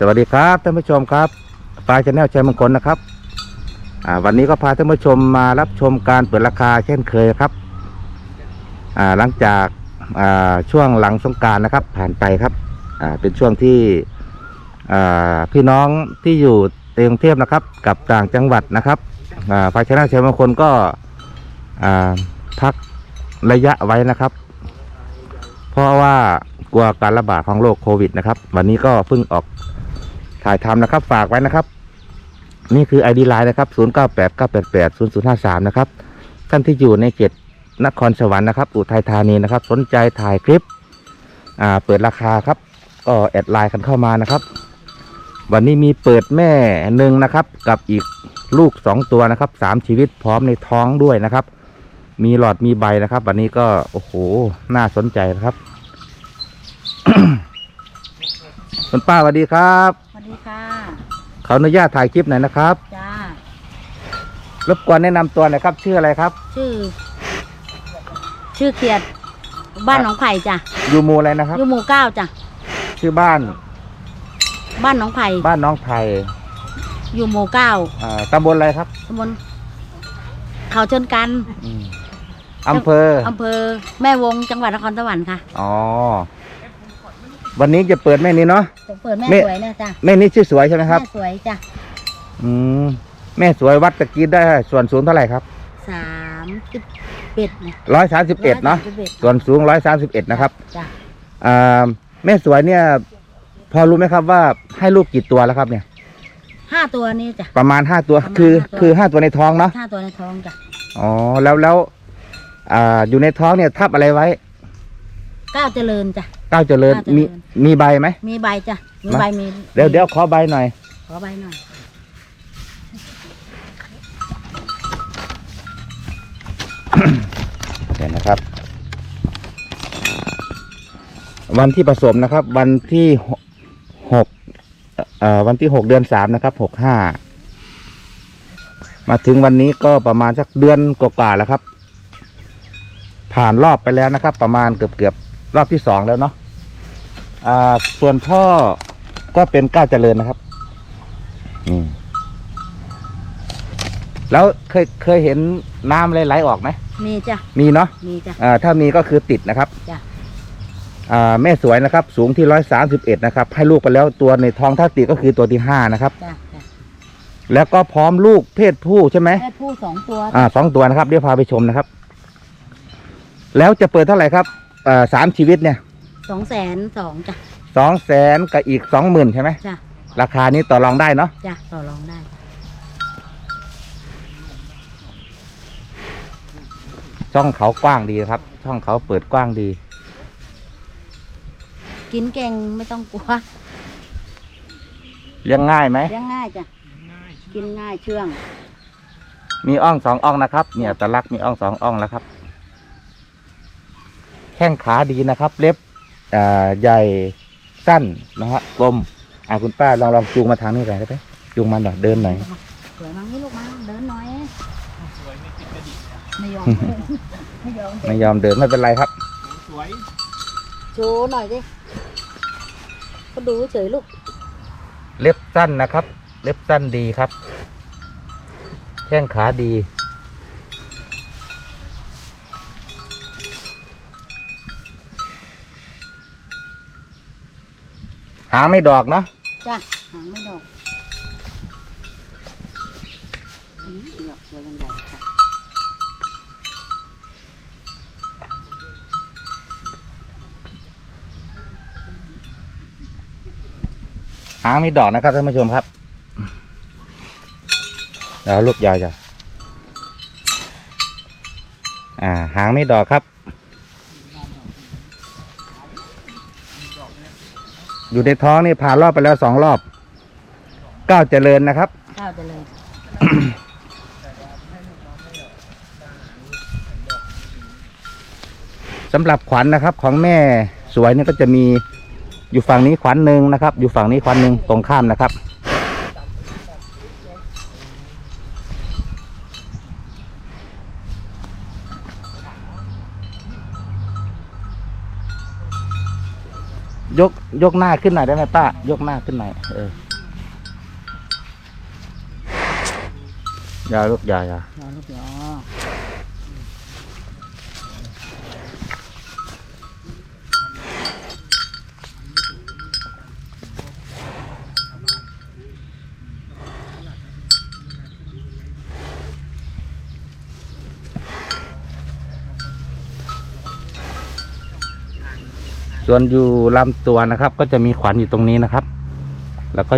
สวัสดีครับท่านผู้ชมครับปลายชแนลชัยมงคลนะครับวันนี้ก็พาท่านผู้ชมมารับชมการเปิดราคาเช่นเคยครับหลังจากช่วงหลังสงการนะครับ ผ่านไปครับเป็นช่วงที่พี่น้องที่อยู่ในกรุงเทพนะครับ กับต่างจังหวัดนะครับอ่าปลาแนลชัยมงคลก็พักระยะไว้นะครับ เพราะว่ากลัวการระบาดของโรคโควิดนะครับ วันนี้ก็เพิ่งออก ถ่ายทำนะครับ ฝากไว้นะครับ นี่คือ ID ไลน์นะครับ 0 9 8 9 8 8 0 0 5 3 นะครับ ท่านที่อยู่ในเขตนครสวรรค์นะครับ อุทัยธานีนะครับ สนใจถ่ายคลิป อ่า เปิดราคาครับ ก็แอดไลน์กันเข้ามานะครับ วันนี้มีเปิดแม่หนึ่งนะครับ กับอีกลูกสองตัวนะครับสามชีวิตพร้อมในท้องด้วยนะครับ มีหลอดมีใบนะครับ วันนี้ก็โอ้โห น่าสนใจนะครับคุณป้าสวัสดีครับ ดีค่ะ ขออนุญาตถ่ายคลิปหน่อยนะครับ จ้ารบกวนแนะนำตัวหน่อยครับ ชื่ออะไรครับ ชื่อ ชื่อเขียด บ้านหนองไผ่จ้ะอยู่หมู่อะไรนะครับ อยู่หมู่เก้าจ้ะชื่อบ้าน บ้านหนองไผ่บ้านน้องไผ่อยู่หมู่เก้าอ่าตำบลอะไรครับตำบลเขาชนกันอืมอำเภอ อำเภอแม่วงจังหวัดนครสวรรค์ค่ะ อ๋อ วันนี้จะเปิดแม่นี้เนาะ เปิดแม่แม่ สวยนะจ้ะแม่นี้ชื่อสวยใช่ไหมครับ แม่สวยจ้ะอืมแม่สวยวัดตะกี้ได้ส่วนสูงเท่าไหร่ครับสามสิบเอ็ดนะร้อยสามสิบเอ็ดเนาะ131ส่วนสูงร้อยสามสิบเอ็ดนะครับจ้ะอ่าแม่สวยเนี่ย พอรู้ไหมครับว่าให้ลูกกี่ตัวแล้วครับเนี่ย ห้าตัวนี้จ้ะ ประมาณห้าตัวประมาณคือห้าตัว คือห้าตัวในท้องเนาะห้าตัวในท้องจ้ะอ๋อแล้วแล้วอ่าอยู่ในท้องเนี่ยทับอะไรไว้ ก้าวเจริญจ้ะ ก้าวเจริญก้าวเจริญ มีมีใบไหม มีใบจ้ะ มีมาใบมีเดี๋ยวเดี๋ยวขอใบหน่อย ขอใบหน่อย เดี๋ยวนะครับ วันที่ผสมนะครับ วันที่หกหกเอ่อวันที่หกเดือนสามนะครับหกห้ามาถึงวันนี้ก็ประมาณสักเดือนกว่าๆแล้วครับ ผ่านรอบไปแล้วนะครับ ประมาณเกือบเกือบๆ รอบที่สองแล้วเนาะอ่า ส่วนพ่อก็เป็นก้าวเจริญนะครับอืมแล้วเคยเคยเห็นน้ำไหลๆออกไหมมีจ้ะ มีเนาะมีจ้ะ อ่าถ้ามีก็คือติดนะครับจ้ะ อ่าแม่สวยนะครับ สูงที่ร้อยสามสิบเอ็ดนะครับ ให้ลูกไปแล้วตัวในท้องถ้าติดก็คือตัวที่ห้านะครับ จ้ะจ้ะแล้วก็พร้อมลูกเพศผู้ใช่ไหมแม่ผู้สองตัวอ่าสองตัวนะครับ เดี๋ยวพาไปชมนะครับ แล้วจะเปิดเท่าไหร่ครับ อ่าสามชีวิตเนี่ยสองแสนสองจ้ะ สองแสนกับอีกสองหมื่นใช่ไหมจ้ะ ราคานี้ต่อรองได้เนาะจ้ะ ต่อรองได้ ช่องเขากว้างดีนะครับ ช่องเขาเปิดกว้างดี กินเก่งไม่ต้องกลัวเลี้ยงง่ายไหม เลี้ยงง่ายจ้ะ กินง่ายเชื่อง มีอ่องสองอ่องนะครับ เนี่ยตะลักมีอ่องสองอ่องแล้วครับ แข้งขาดีนะครับ เล็บอ่าใหญ่สั้นนะฮะกลมอ่าคุณป้าลองลองจูงมาทางนี้หน่อยได้ไหมจูงมาหน่อยเดินหน่อยสวยมั้งนี่ลูกมาเดินหน่อยไม่ยอมไม่ยอมไม่ยอมเดินไม่เป็นไรครับโชว์หน่อยดิก็ดูเฉยลูก เล็บสั้นนะครับ เล็บสั้นดีครับ แข้งขาดีางไม่ดอกเนาะจ้ะหางไม่ดอกอืมดอกตัวยังใหญ่ค่ะหางมีดอกนะครับท่านผู้ชมครับเดี๋ยวลูกยาวจ้ะอ่าหางไม่ดอกครับ อยู่ในท้องนี่ผ่านรอบไปแล้วสองรอบก้าวเจริญนะครับก้าวเจริญสำหรับขวัญนะครับ ของแม่สวยเนี่ยก็จะมีอยู่ฝั่งนี้ขวัญหนึ่งนะครับ อยู่ฝั่งนี้ขวัญหนึ่งตรงข้ามนะครับ ยกยกหน้าขึ้นหน่อยได้ไหมป้า ยกหน้าขึ้นหน่อยเอออย่าลูกอย่าอย่ารอลูกรอ ส่วนอยู่ลำตัวนะครับ ก็จะมีขวัญอยู่ตรงนี้นะครับ แล้วก็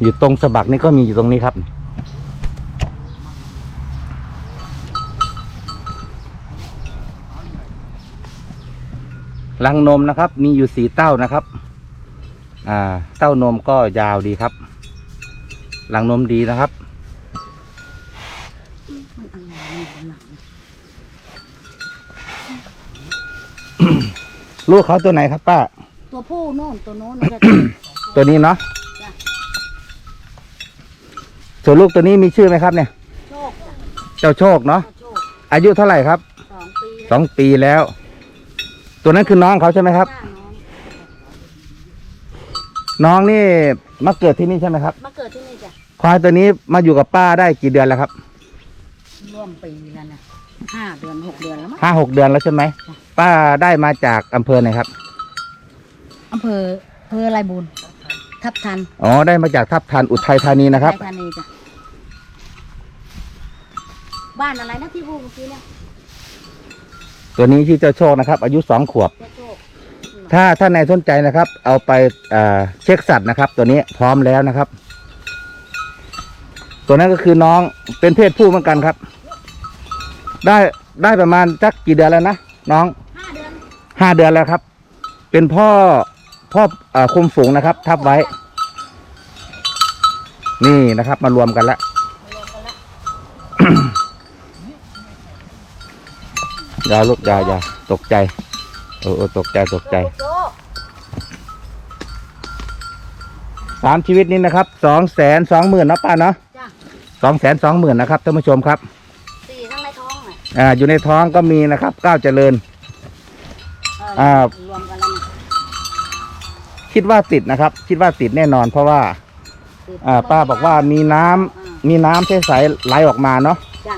อยู่ตรงสะบักนี่ก็มีอยู่ตรงนี้ครับ รังนมนะครับ มีอยู่สีเต้านะครับ อ่า เต้านมก็ยาวดีครับ รังนมดีนะครับ ลังลูกเขาตัวไหนครับป้า ตัวผู้โน่นตัวโน้นมันจะตัวนี้เนาะจ้ะ ส่วนลูกตัวนี้มีชื่อไหมครับเนี่ย โชคจ้ะเจ้าโชคเนาะ โชคอายุเท่าไหร่ครับ สองปีสองปีแล้ว ตัวนั้นคือน้องเขาใช่ไหมครับ จ้าน้องน้องนี่มาเกิดที่นี่ใช่ไหมครับ มาเกิดที่นี่จ้ะควายตัวนี้มาอยู่กับป้าได้กี่เดือนแล้วครับ ร่วมปีแล้วนะห้าเดือนหกเดือนแล้วมั้ง ห้าหกเดือนแล้วใช่ไหมป้าได้มาจากอำเภอไหนครับ อำเภออำเภออะไรบุญทับทันอ๋อได้มาจากทับทันอุทัยธานีนะครับอุทัยธานีจ้ะ บ้านอะไรนะที่พูดเมื่อกี้เนี่ยตัวนี้ที่อเจ้าโชคนะครับ อายุสองขวบ เจ้าโชคถ้าถ้าในสนใจนะครับ เอาไปเอ่อเช็คสัตว์นะครับ ตัวนี้พร้อมแล้วนะครับ ตัวนั้นก็คือน้องเป็นเพศผู้เหมือนกันครับ ได้ได้ประมาณจักกี่เดือนแล้วนะน้องห้าเดือนห้าเดือนแล้วครับ เป็นพ่อพ่อเอ่อคุมฝูงนะครับ ทับไว้ นี่นะครับ มารวมกันแล้วรวมกันแล้วอย่าลูกอย่าอย่าตกใจเออเออตกใจตกใจโชคสามชีวิตนี้นะครับสองแสนสองหมื่นนะป้าเนาะจ้ะสองแสนสองหมื่นนะครับท่านผู้ชมครับสี่ทั้งในท้ องอะอ่าอยู่ในท้องก็มีนะครับก้าวเจริญเอออ่า รวมกันแล้วนะคิดว่าติดนะครับ คิดว่าติดแน่นอน เพราะว่าสี่อ่าป้าบอกว่ามีน้ำอ่ามีน้ำใสๆไหลออกมาเนาะจ้ะ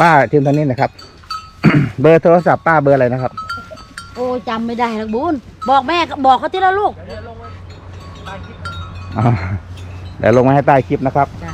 ป้าทีมทางนี้นะครับ เบอร์โทรศัพท์ป้าเบอร์อะไรนะครับ โอ้ยจำไม่ได้หรอกบุญบอกแม่บอกเขาที่ละลูก อ่าเดี๋ยวลงมาให้ใต้คลิปนะครับ จ้ะ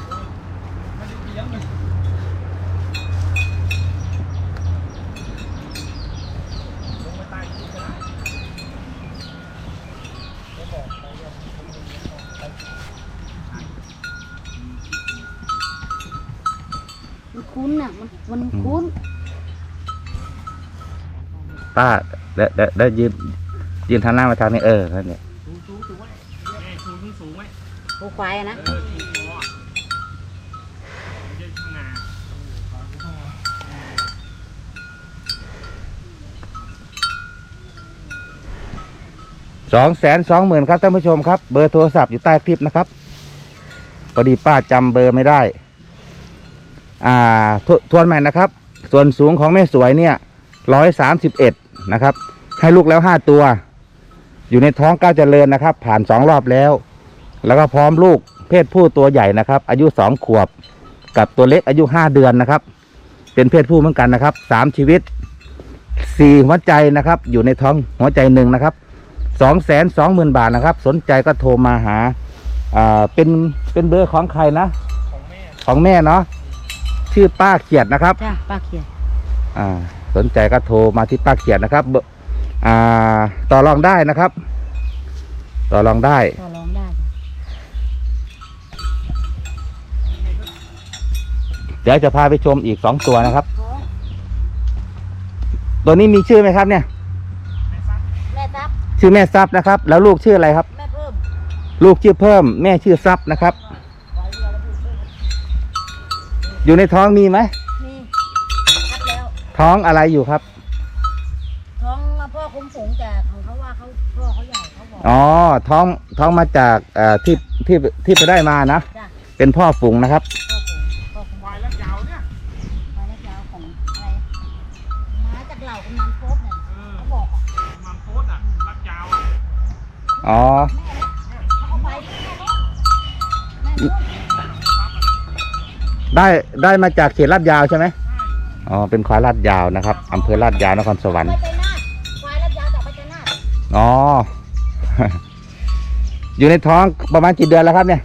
มันคุ้นน่ะ มันมันคุ้นป้าเดี๋ยวเดี๋ยวเดี๋ยวยืนยืนทางหน้ามาทางนี้เออนั่นเนี่ย โคควายอะนะสองแสนสองหมื่นครับท่านผู้ชมครับ เบอร์โทรศัพท์อยู่ใต้คลิปนะครับพอดีป้าจำเบอร์ไม่ได้ อ่าทวทวนใหม่นะครับ ส่วนสูงของแม่สวยเนี่ยร้อยสามสิบเอ็ดนะครับ ให้ลูกแล้วห้าตัว อยู่ในท้องก้าวเจริญนะครับ ผ่านสองรอบแล้ว แล้วก็พร้อมลูกเพศผู้ตัวใหญ่นะครับ อายุสองขวบ กับตัวเล็กอายุห้าเดือนนะครับ เป็นเพศผู้เหมือนกันนะครับสามชีวิตสี่หัวใจนะครับ อยู่ในท้องหัวใจหนึ่งนะครับสองแสนสองหมื่นบาทนะครับ สนใจก็โทรมาหาอ่าเป็นเป็นเบอร์ของใครนะ ของแม่ของแม่เนาะชื่อป้าเขียดนะครับ จ้ะป้าเขียนอ่า สนใจก็โทรมาที่ป้าเขียดนะครับเบอร์อ่า ต่อรองได้นะครับ ต่อรองได้ ต่อรองได้ เดี๋ยวจะพาไปชมอีกสองตัวนะครับท้องตัวนี้มีชื่อไหมครับเนี่ย แม่ทับชื่อแม่ซับนะครับ แล้วลูกชื่ออะไรครับ แม่เพิ่มลูกชื่อเพิ่ม แม่ชื่อซับนะครับ อยู่ในท้องมีไหมนี่ทับแล้ว ท้องอะไรอยู่ครับ ท้องพ่อคุ้มฝูงแต่ของเขาว่าเขาพ่อเขาใหญ่เขาบอกอ๋อท้องท้องมาจากเอ่อที่ที่ที่ไปได้มานะ จ้ะเป็นพ่อฝูงนะครับ พ่อ อ๋อเขาเอาไปที่แม่นู้นแม่นู้นได้ได้มาจากเขตลาดยาวใช่ไหมอ๋อ เป็นควายลาดยาวนะครับอำเภอลาดยาวนครสวรรค์ไปใจนาดควายรับยาวจากไปใจนาดอ๋อ อยู่ในท้องประมาณกี่เดือนแล้วครับเนี่ย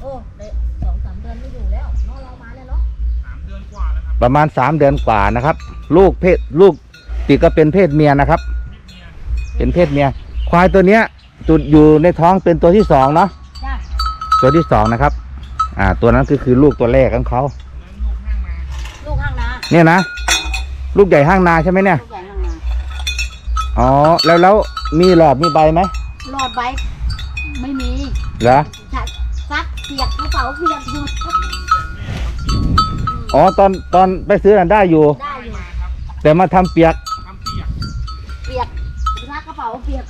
โอ้เด็กสองสามเดือนไม่อยู่แล้วเน้องเรามาแล้วเนาะสามเดือนกว่าแล้วครับประมาณสามเดือนกว่านะครับ ลูกเพศลูกติดก็เป็นเพศเมียนะครับ เป็นเพศเมีย ควายตัวเนี้ยจุดอยู่ในท้องเป็นตัวที่สองเนาะจ้าตัวที่สองนะครับ อ่า ตัวนั้นก็คือลูกตัวแรกของเขาลูกห้างมาลูกห้างนาเนี่ยนะลูกใหญ่ห้างนาใช่ไหมเนี่ยลูกใหญ่ห้างนาอ๋อแล้วแล้วมีหลอดมีใบไหมหลอดใบไม่มีเหรอชัดซักเปียกกระเป๋าเปียกอยู่อ๋อตอนตอนไปซื้อน่ะได้อยู่ ได้อยู่มาครับแต่มาทำเปียกทำเปียกเปียกซักกระเป๋าเปียก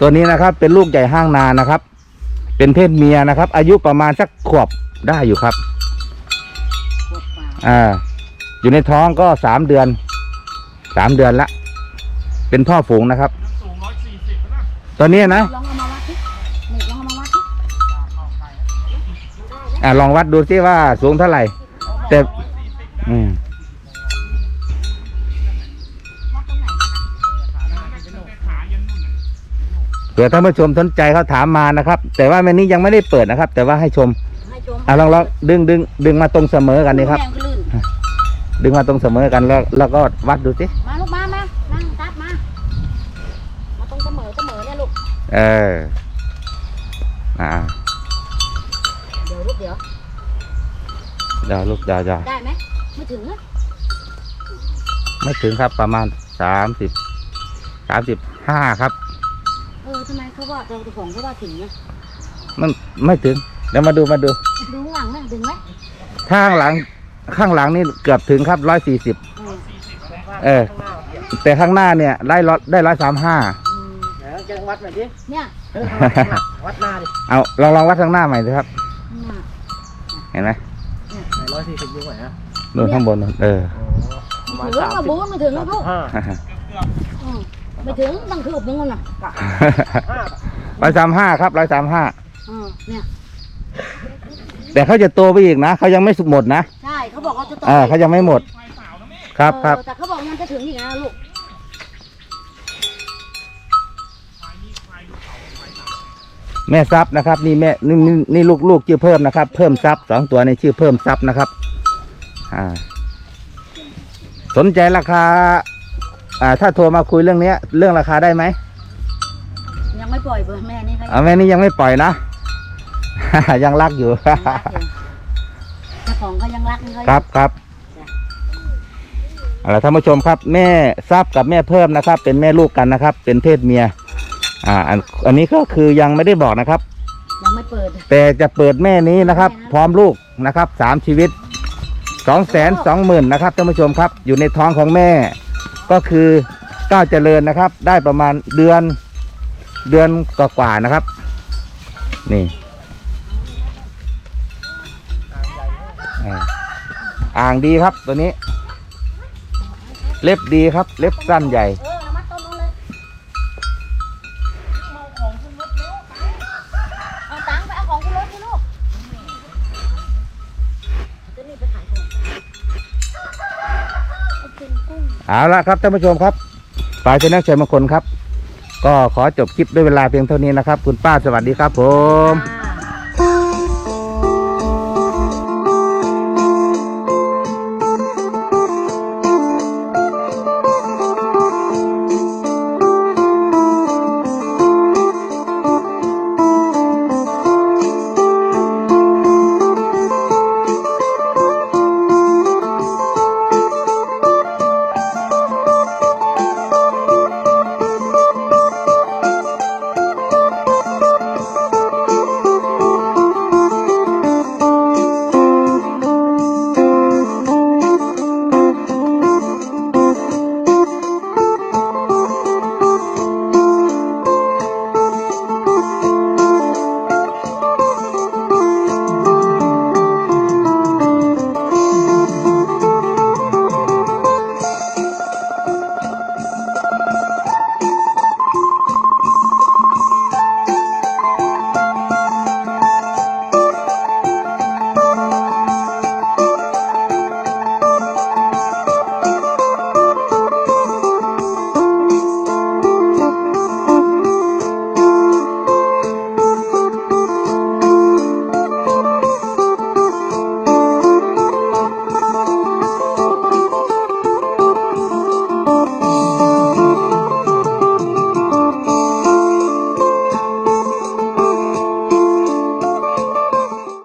ตัวนี้นะครับ เป็นลูกใหญ่ห้างนานะครับ เป็นเพศเมียนะครับ อายุประมาณสักขวบได้อยู่ครับปวดปากอ่า อยู่ในท้องก็สามเดือน สามเดือนละ เป็นพ่อฝูงนะครับน้ำสูงร้อยสี่สิบนะตอนนี้นะ ลองเอามาวัดที่นี่ลองเอามาวัดที่อ่าลองวัดดูซิว่าสูงเท่าไหร่ แต่ อืม เผื่อท่านผู้ชมสนใจเขาถามมานะครับ แต่ว่าแม่นี้ยังไม่ได้เปิดนะครับ แต่ว่าให้ชมให้ชมอ่าลองลองดึงดึงดึงมาตรงเสมอกันนี่ครับแรงก็ลื่นดึงมาตรงเสมอกันแล้วแล้วก็วัดดูสิมาลูกมามานั่งตับมา มาตรงเสมอเสมอเนี่ยลูก เอออ่าเดี๋ยวลูกเดี๋ยวเดี๋ยวลูกเดี๋ยวเดี๋ยวได้ไหมไม่ถึงนะไม่ถึงครับประมาณสามสิบสามสิบห้าครับเออ ทำไมเขาว่าเจ้าของเขาว่าถึงนะมันไม่ถึงเดี๋ยวมาดูมาดูดูข้างหลังนะถึงไหมข้างหลังข้างหลังนี่เกือบถึงครับร้อยสี่สิบเออเออแต่ข้างหน้าเนี่ยได้ร้อยได้ร้อยสามห้าอืมเดี๋ยวจะวัดหน่อยดิเนี่ยเออวัดหน้าดิเอาลองลองวัดข้างหน้าใหม่สิครับเนี่ยเห็นไหมไหนร้อยสี่สิบยูไหนอะนู่นข้างบนนู่นเออประมาณถึงสามมาสิบบูน ไม่ถึงสานะมลูสิกบห้าอืมไม่ถึงต้องคืบนึงน่ะห้าร้อยสามห้าครับร้อยสามห้าเออเนี่ยแต่เขาจะโตไปอีกนะเขายังไม่หมดนะใช่เขาบอกว่าจะโตเออเขายังไม่หมดควายสาวนะแม่ครับครับเออแต่เขาบอกมันจะถึงอีกนะลูกควายนี่ควายลูกเขาควายสาวแม่ซับนะครับ นี่แม่นี่นี่นี่ลูกลูกชื่อเพิ่มนะครับ เพิ่มซับสองตัวในชื่อเพิ่มซับนะครับ อ่า สนใจราคา อ่าถ้าโทรมาคุยเรื่องเนี้ย เรื่องราคาได้ไหมยังไม่ปล่อยเบอร์แม่นี่เขาเอาแม่นี่ยังไม่ปล่อยนะ ยังรักอยู่ ยังรักอยู่เจ้าของก็ยังรักเขาอยู่ ครับครับเอาละท่านผู้ชมครับ แม่ซับกับแม่เพิ่มนะครับ เป็นแม่ลูกกันนะครับ เป็นเพศเมีย อ่าอันอันนี้ก็คือยังไม่ได้บอกนะครับ ยังไม่เปิด แต่จะเปิดแม่นี้นะครับ พร้อมลูกนะครับสามชีวิตสองแสนสองหมื่นนะครับท่านผู้ชมครับ อยู่ในท้องของแม่ ก็คือก้าวเจริญนะครับ ได้ประมาณเดือนเดือนกว่าๆนะครับ นี่อ่าอ่างดีครับตัวนี้ เล็บดีครับ เล็บสั้นใหญ่ เอาละครับท่านผู้ชมครับฝ่ายเชนักเชิญมงคลครับ ก็ขอจบคลิปด้วยเวลาเพียงเท่านี้นะครับ คุณป้าสวัสดีครับผม